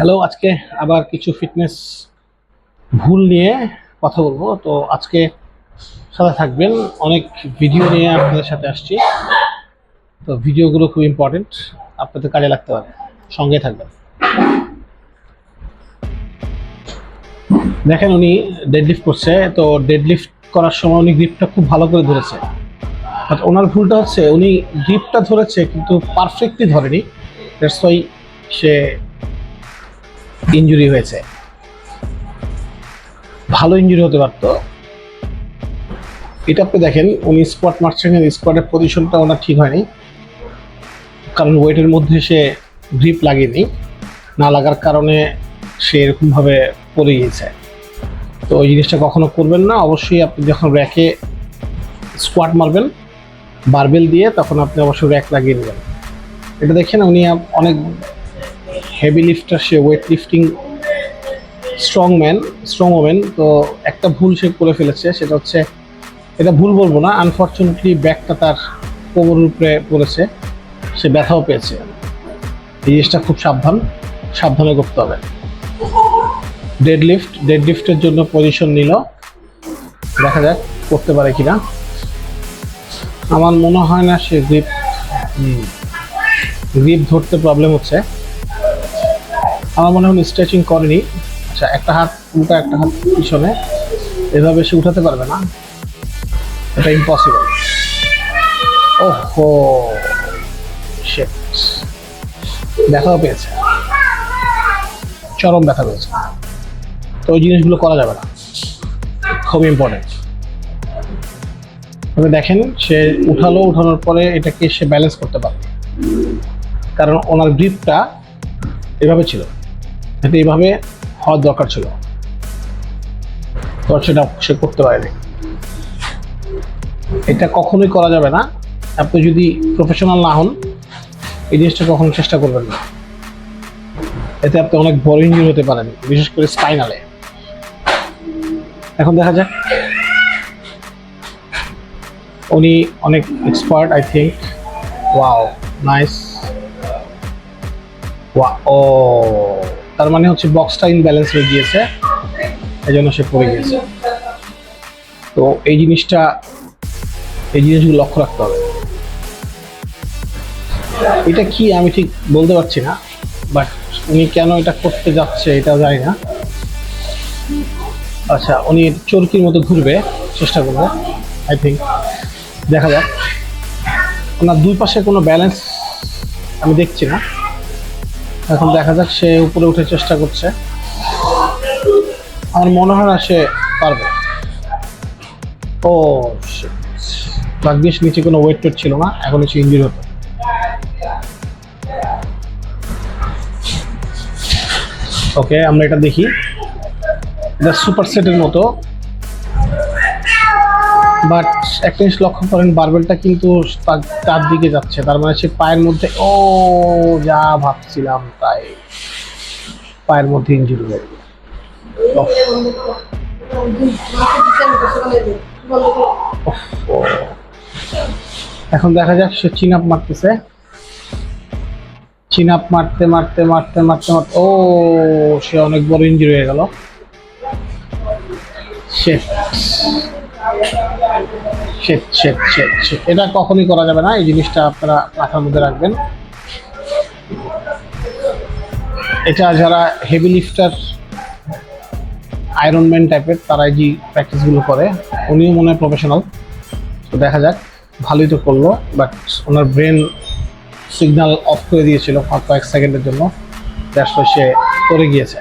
Hello আজকে আবার কিছু ফিটনেস ভুল নিয়ে কথা বলব। তো আজকে সাথে থাকবেন, অনেক ভিডিও নিয়ে আপনাদের সাথে আসছি। তো ভিডিওগুলো খুব ইম্পর্টেন্ট আপনাদের কাজে লাগতে পারে। সঙ্গে থাকবেন। দেখেন উনি ডেডলিফট করছে, তো ডেডলিফট করার সময় উনি গ্রিপটা খুব ভালো করে ধরেছে। ওনার ভুলটা হচ্ছে, উনি গ্রিপটা ধরেছে, কিন্তু পারফেক্টলি ধরেনি। সে ইনজুরি হয়েছে। ভালো ইনজুরি হতে পারতো। এটা আপনি দেখেন, উনি স্পট মারছেন স্পটের পজিশনটা ওনার ঠিক হয়নি। কারণ ওয়েটের মধ্যে সে গ্রিপ লাগেনি না লাগার কারণে সে এরকমভাবে পড়ে গিয়েছে। তো ওই জিনিসটা কখনো করবেন না। অবশ্যই আপনি যখন র্যাকে স্কোয়াট মারবেন, বারবেল দিয়ে, তখন আপনি অবশ্যই র্যাক লাগিয়ে নেবেন। এটা দেখেন, উনি অনেক হেভি লিফটার সে weight lifting strong man strong women তো একটা ভুল সে করে ফেলেছে, সেটা হচ্ছে এটা ভুল বলব না আনফর্চুনেটলি ব্যাগটা তার কোমরের উপরে পড়েছে, সে ব্যথাও পেয়েছে। এই জিনিসটা খুব সাবধান, সাবধানে করতে হবে। ডেড লিফট ডেড লিফটের জন্য পজিশন নিল। দেখা যাক করতে পারে কিনা। আমার মনে হয় না সে গ্রিপ গ্রিপ ধরতে প্রবলেম হচ্ছে। আমার মনে হয় স্ট্রেচিং করেনি। আচ্ছা একটা হাত উল্টা, একটা হাত পিছনে। এভাবে সে উঠাতে পারবে না। এটা ইম্পসিবল ওহো! শিট ব্যথাও পেয়েছে। চরম ব্যথা পেয়েছে। তো ওই জিনিসগুলো করা যাবে না। খুব ইম্পর্টেন্ট তবে দেখেন, সে উঠালো, উঠানোর পরে এটাকে সে ব্যালেন্স করতে পারবে কারণ ওনার গ্রিপটা এভাবে ছিল। এটা এইভাবে হওয়ার দরকার ছিল। তো সেটা সে করতে পারেনি। এটা কখনোই করা যাবে না। আপনি যদি প্রফেশনাল না হন, এই জিনিসটা কখনো চেষ্টা করবেন না। এতে আপনি অনেক বড় ইঞ্জুরি হতে পারেন, বিশেষ করে স্পাইনালে এখন দেখা যাক। উনি অনেক expert I think wow nice ও। তার মানে হচ্ছে বক্সটা ইনব্যালেন্স হয়ে গিয়েছে এই জন্য সে পড়ে গিয়েছে। তো এই জিনিসটা, এই জিনিসগুলো লক্ষ্য রাখতে হবে। এটা কি আমি ঠিক বলতে পারছি না বাট উনি কেন এটা করতে যাচ্ছে এটা জানি না। আচ্ছা উনি চরকির মতো ঘুরবে, চেষ্টা করব আই থিঙ্ক দেখা যাক। ওনার দুই পাশে কোনো ব্যালেন্স আমি দেখছি না। এখন দেখা যাক সে উপরে উঠে চেষ্টা করছে। আমার মনে হয় না সে পারবে। ও. ভাগ্যিস নিচে কোনো ওয়েট ছিল না এখন সে ইঞ্জুরি হতো ওকে আমরা এটা দেখি। এটা সুপার সেটের মতো। বাট একটা জিনিস লক্ষ্য করেন, বারবেলটা কিন্তু তার তার দিকে যাচ্ছে। তার মানে সে পায়ের মধ্যে, ও, যা ভাবছিলাম তাই পায়ের মধ্যে ইঞ্জুরি হয়ে গেল। এখন দেখা যাক, সে চিন আপ মারতেছে। চিন আপ মারতে মারতে মারতে মারতে মারতে, ও, সে অনেক বড় ইঞ্জুরি হয়ে গেল। শেট শেট এটা কখনই করা যাবে না। এই জিনিসটা আপনারা মাথার মধ্যে রাখবেন। এটা যারা হেভি লিফটার আয়রনম্যান টাইপের তারা যে প্র্যাকটিসগুলো করে, উনিও মনে হয় প্রফেশনাল তো দেখা যাক, ভালোই তো করল বাট ওনার ব্রেন সিগন্যাল অফ করে দিয়েছিল কয়েক সেকেন্ডের জন্য। দ্যাটস সে করে গিয়েছে।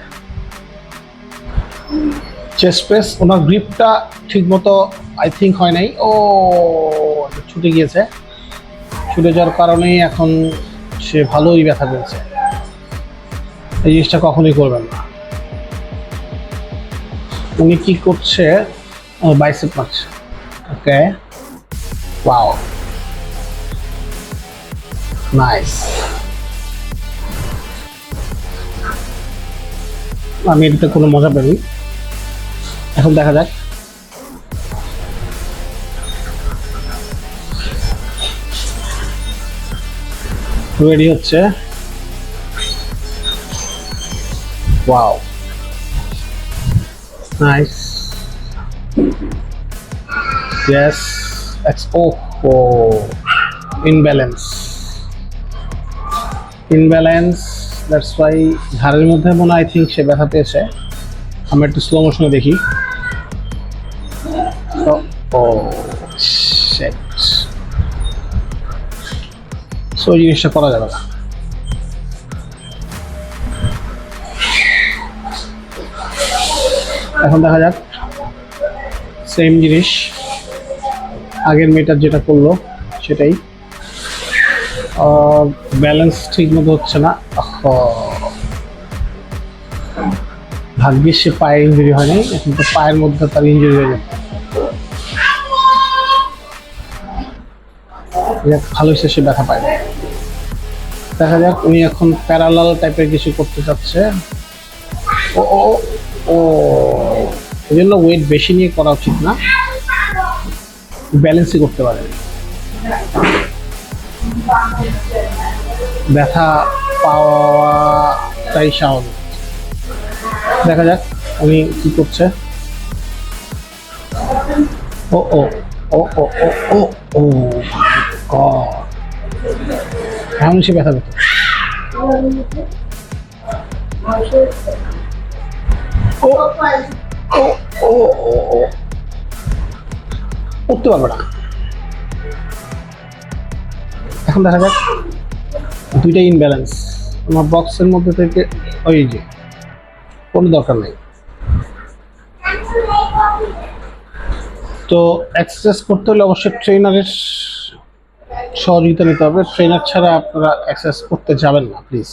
চেস্ট প্রেস ওনার গ্রিপটা ঠিকমতো আই থিঙ্ক হয় নাই। ও ছুটে গিয়েছে। ছুটে যাওয়ার কারণেই এখন সে ভালোই ব্যথা পেয়েছে। এই জিনিসটা কখনোই করবেন না। উনি কি করছে? বাইসেপ মারছে। ওকে। ওয়াও নাইস আমি এটাতে কোনো মজা পাইনি। এখন দেখা যাক। রেডি হচ্ছে। ওয়াও নাইস ইয়েস এক্স ও ও ইনব্যালেন্স ইনব্যালেন্স দ্যাটস ওয়াই ঘাড়ের মধ্যে মনে আই থিঙ্ক সে ব্যথা পেয়েছে। আমরা একটু স্লো মোশনে দেখি। ও সো এই জিনিসটা করা যাবে না। এখন দেখা যাক। সেম জিনিস। আগের মেয়েটার যেটা করল, সেটাই। ব্যালেন্স ঠিক মতো হচ্ছে না। ভাগ্যিস সে পায়ে ইঞ্জুরি হয়নি এখন তো পায়ের মধ্যে তার ইঞ্জুরি হয়ে যাক, ভালো হয়েছে সে ব্যথা পায়। দেখা যাক উনি এখন প্যারালাল টাইপের কিছু করতে চাচ্ছে। ও ও ও এই জন্য ওয়েট বেশি নিয়ে করা উচিত না। ব্যালেন্সই করতে পারে। ব্যথা পাওয়াটাই স্বাভাবিক। দেখা যাক উনি কি করছে। ও ও ও ও ও ও ও এমন সে ব্যথা পেত। উঠতে পারবে না। এখন দেখা যাক দুইটা ইনব্যালেন্স আমার বক্সের মধ্যে থেকে, ওই যে। কোনো দরকার নেই। তো এক্সারসাইজ করতে হলে অবশ্যই ট্রেনারের সহযোগিতা নিতে হবে। ট্রেনার ছাড়া আপনারা এক্সারসাইজ করতে যাবেন না প্লিজ